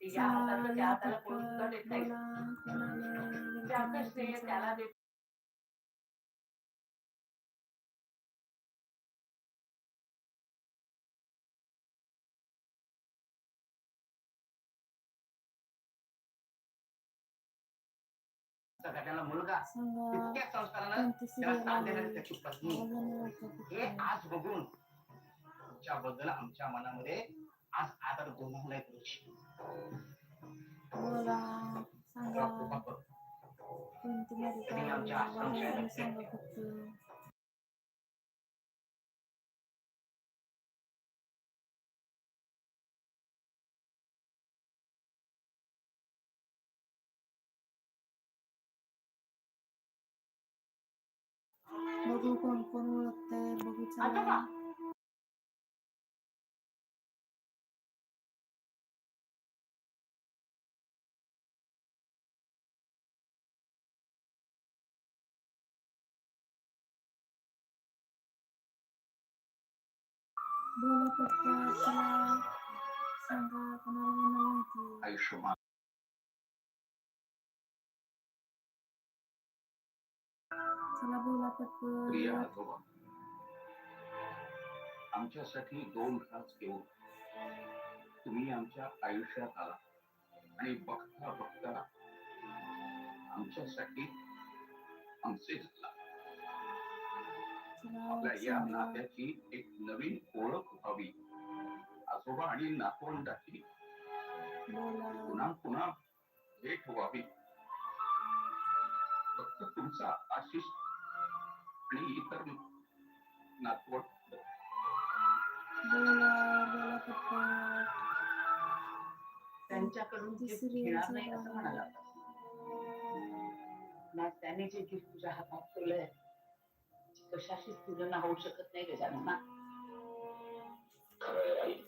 ते या हाताचं त्या हाताला पटकन पळून सुद्धा देत नाही बोला कोणाला ते आपलं स्नेह त्याला देत त्याला मुलगा सांगा इतक्या संस्कारानं कोणती त्याला सिरियल स्थान देणारी आहे त्याची पत्नी आवाजाने ओळखत हे होते. आज बघून तुमच्याबद्दल आमच्या मनामध्ये 아, 아들 고목 내고지. 뭐라 상가 분들이가 와서 상가 같은. 먹을 건 번호 때 먹을 잖아. बोला पटकन चला सांगा कोणाला माहिती आयुष्यमान. चला बोला प्रिय पटकन आजोबा आमच्यासाठी दोन घास घेऊन तुम्ही आमच्या आयुष्यात आला आणि बघता बघता आमच्यासाठी आमचे झाला. आपल्या या नात्याची एक नवीन ओळख व्हावी आजोबा आणि नातवंडाची पुन्हा पुन्हा भेट व्हावी. फक्त तुमचा आशिष आणि इतर नातवंड. बोला बोला पटकन त्यांच्याकडून घेणार नाही असं. म्हणाला ना त्याने जे गिफ्ट तुझ्या हातात ठेवलंय कशाशीच तुलना होऊ शकत नाही गजानना. खरंय आई.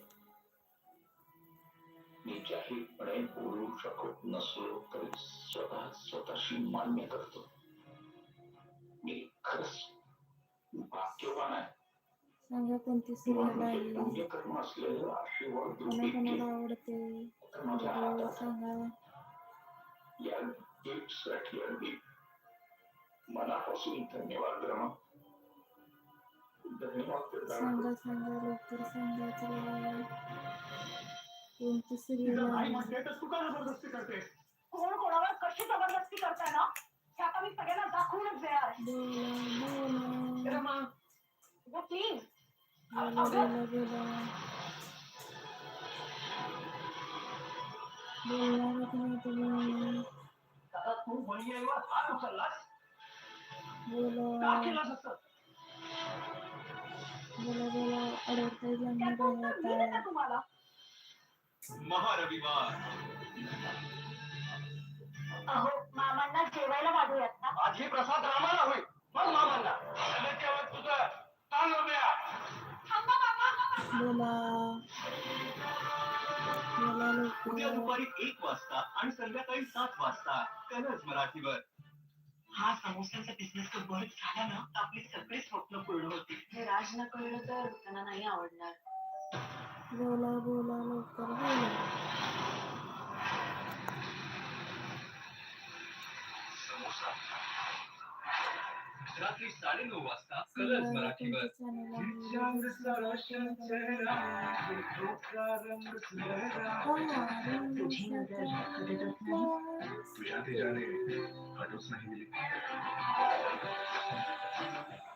मी जाहीरपणे बोलू शकत नसलो तरी स्वतः स्वतःशी मान्य करतो. मी खरंच भाग्यवान आहे. सांगा कोणती सिरियल आहे कोणा कोणाला. आवडते? सांगा. या अगदी मनापासून धन्यवाद रमा सांगा सांगा लवकर सांगा चला कोणती सिरियल कोण कोणावर कशी ज़बरदस्ती करताय ना? हे आता मी सगळ्यांना दाखवूनच देणार आहे बोला बोला। गो प्लीज़ बोला बोला बोला। बोलणार तुम्ही आता तू बहिणीवर हात उचललास बोला। बोला बोला अडवताय त्यात जमणार महारविवार. अहो मामांना जेवायला वाढूयात ना. आजी प्रसाद रामाला होईल. मग मामांना. तेव्हा तुझं ताण उभ्या थांबा मामा. बोला. बोला उद्या दुपारी एक वाजता आणि संध्याकाळी सात वाजता. कलर्स मराठीवर. हा समोसांचा बिझनेस तो बंद झाला ना तर आपली सगळी स्वप्न पूर्ण होतील. हे कळलं तर त्यांना नाही आवडणार. बोला बोला. रात्री साडेनऊ वाजता कलर्स मराठीवर तुझ्या तेजाने हटूच नाही दिली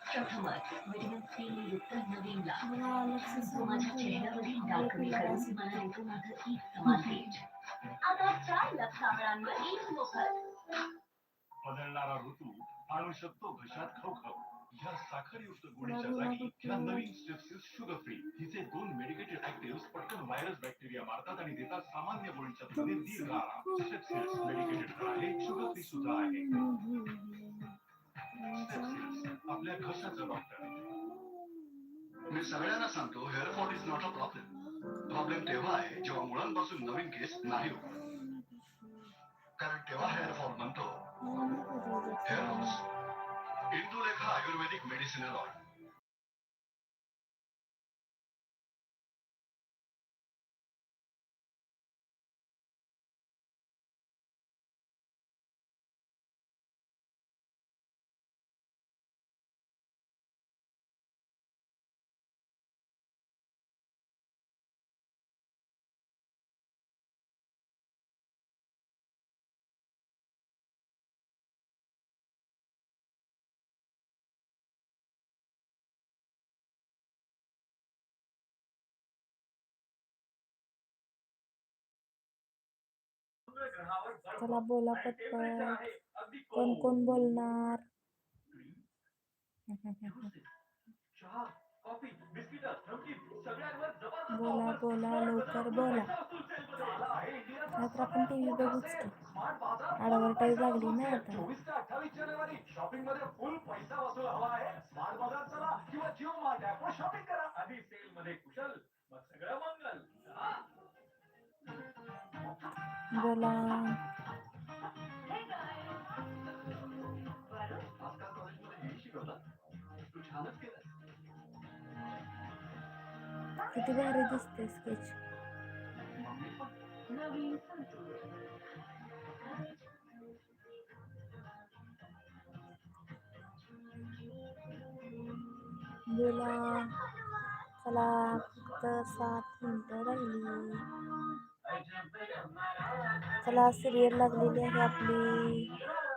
प्रथमच व्हिटॅमिन सी युक्त नवीन लाभ मला माझ्या चेहऱ्यावरील डाग कमी मला देतो माझं एक समान आता चार लाख कामगारांवर एक मोफत बदलणारा ऋतू आणू शकतो घशात खवखव या साखरयुक्त गोळीच्या जागी ह्या नवीन स्टेप्सिस शुगर फ्री हिचे दोन मेडिकेटेड ऍक्टिव्ह पटकन व्हायरस बॅक्टेरिया मारतात आणि देतात सामान्य गोळीच्या तुलनेत दीर्घ आराम. स्टेप्सिस मेडिकेटेड आहे. शुगर फ्री सुद्धा आहे. स्टेप्सिस आपल्या घशाचा डॉक्टर मी सगळ्यांना सांगतो hair fall is not a problem problem तेव्हा आहे जेव्हा मुळांपासून नवीन केस नाही होत. कारण तेव्हा हेअर फॉल म्हणतो Herbs. Indulekha Ayurvedic medicine, चला बोला पटपट. कोण कोण बोलणार? बोला बोला लवकर बोला. नाहीतर आपण टी व्ही बघूच की. ॲडव्हर्टाईज लागली ना आता. बोला. किती भारी दिसते स्केच बोला चला फक्त सात मिनटं राहिली चला सिरियल लागलेली आहे आपली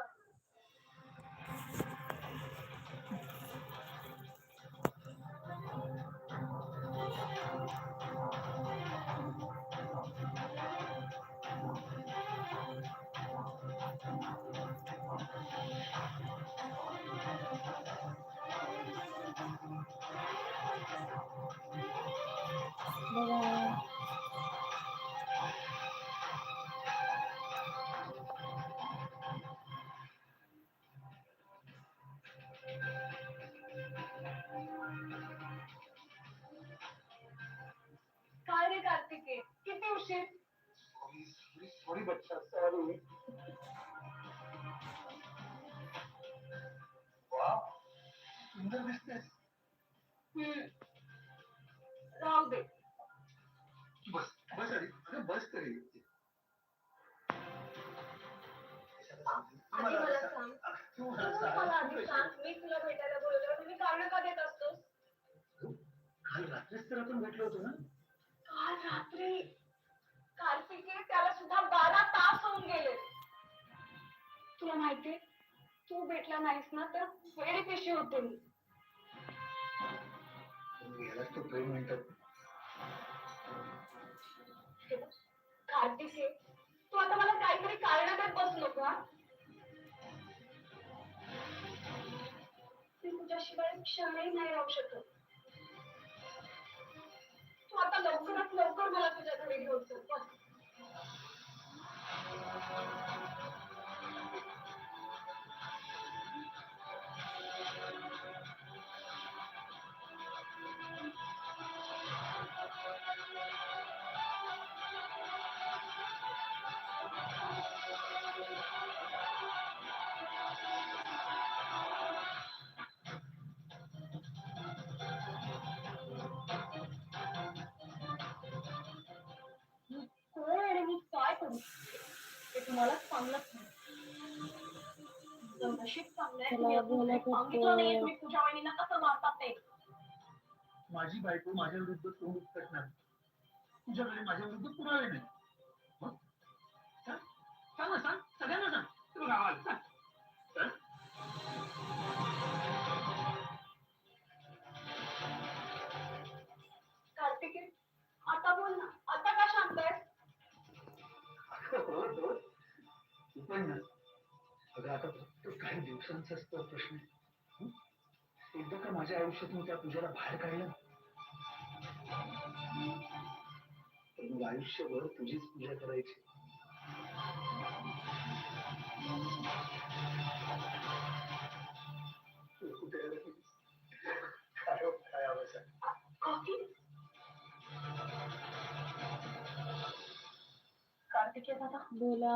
उशीर सॉरी बच्चा सॉरी सुंदर दिसतेस हम्म दे बस बस अरे अरे बस तरी काल रात्रीच तर आपण भेटलो होतो ना काल रात्री त्याला सुद्धा बारा तास होऊन गेले. तुला माहितीये तू भेटला नाहीस ना तर वेळी कशी होते मी. यालाच तो प्रेम म्हणतात बघ, कार्तिके तू आता मला काहीतरी कारण देत बस नको हा? मी तुझ्याशिवाय क्षणही नाही राहू शकत. तू आता लवकरात लवकर मला तुझ्या घरी घेऊन चल Thank you. ते? माझी बायको माझ्या विरुद्ध तोंड उपटणार तुझ्याकडे माझ्या विरुद्ध कुणाला नाही. सांग सांग ना, सांग. सगळ्यांना सांग. तू गावाला सांग सांग. कार्तिकी आता बोल ना. पण अगं आता फक्त काही दिवसांचाच तर प्रश्न आहे. हं? एकदा का माझ्या आयुष्यातून त्या पूजाला बाहेर काढलं तर मग आयुष्यभर तुझीच पूजा करायची? काय हो, काय आवाज आहे? कॉफी कार्तिकी दादा बोला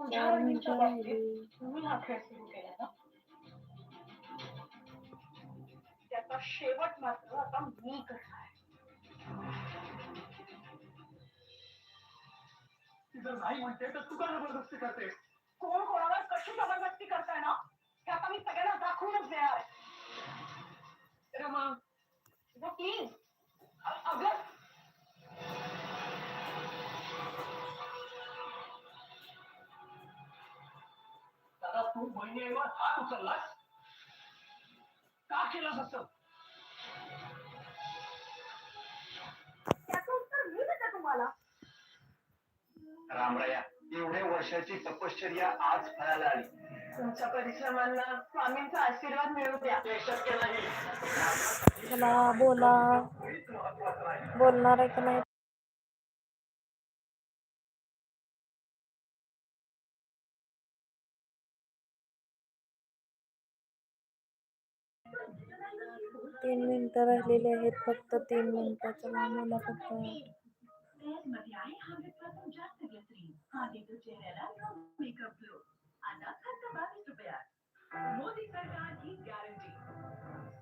तुझ्या चार वहिनीच्या मिनिटं बाबतीत राहिली तुम्ही हा खेळ सुरू केला ना त्याचा शेवट मात्र आता मी करणार ती जर नाही म्हणते तर तू का ज़बरदस्ती करते कोण कोणावर कशी ज़बरदस्ती करताय ना हे आता मी सगळ्यांना दाखवूनच देणार आहे रमा प्लीज़ अगं तू बहिणीवर हात उचललास का केलास असं? त्याचं उत्तर मी देते तुम्हाला. रामराया एवढ्या वर्षाची तपश्चर्या आज फळाला आली. तुमच्या परिश्रमांना स्वामींचा आशीर्वाद मिळू द्या. ते शक्य नाही. चला बोला. बोलणार आहे का नाही? तीन मिनिटं राहिलेली आहेत. फक्त तीन मिनिटं चला बोला फक्त. मोदी सरकार की गारंटी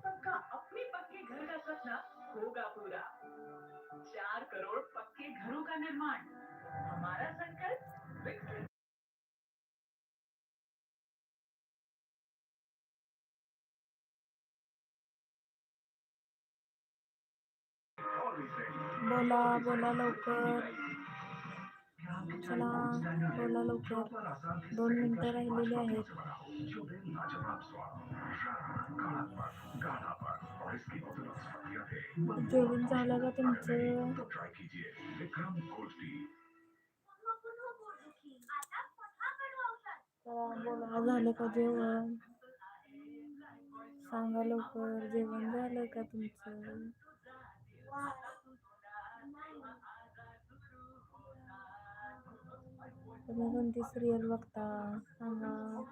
सबका अपने पक्के घर का सपना होगा पूरा चार करोड़ पक्के घरों का निर्माण. हमारा संकल्प विकसित बोला बोला लवकर. चला बोला लवकर. दोन मिनटं राहिलेली आहेत. जेवण झालं का तुमचं? चला बोला झालं का जेवण? सांगा लवकर जेवण झालं का तुमचं? तुम्ही कोणती सिरियल बघता. सांगा,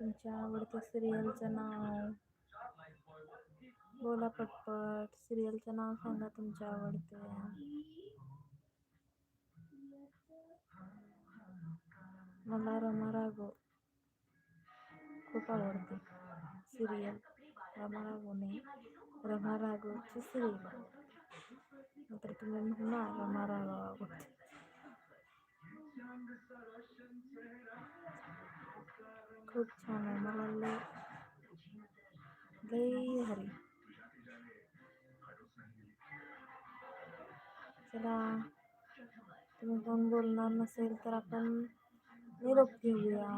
तुमच्या आवडत्या सिरियलचं नाव. बोला पटपट सिरियलचं नाव सांगा तुमच्या आवडत्या. मला रमा राघव खूप आवडते. सिरियल रमा राघव नाही रमा राघवची सिरियल नंतर तुम्ही म्हणणार रमा राघव आवडते. खूप छान आहे मला लय भारी. चला, तुम्ही कोण बोलणार नसेल तर आपण निरोप घेऊया.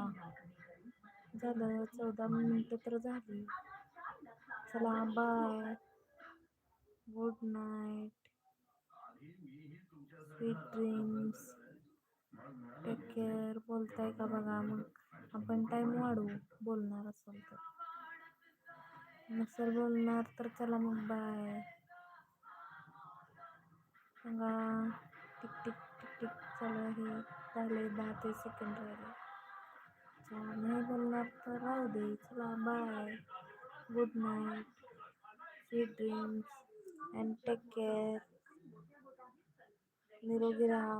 झालं, चौदा मिनटं तर झाली. चला bye good night sweet dreams take care बोलताय का बघा मग. आपण टाईम वाढवू, बोलणार असेल तर. नसेल बोलणार तर चला मग बाय सांगा, टिक टिक टिक टिक चालू आहे. राहिले दहा ते सेकंड राहिले नाही बोलणार तर राहू दे. चला bye good night sweet dreams and take care निरोगी राहा.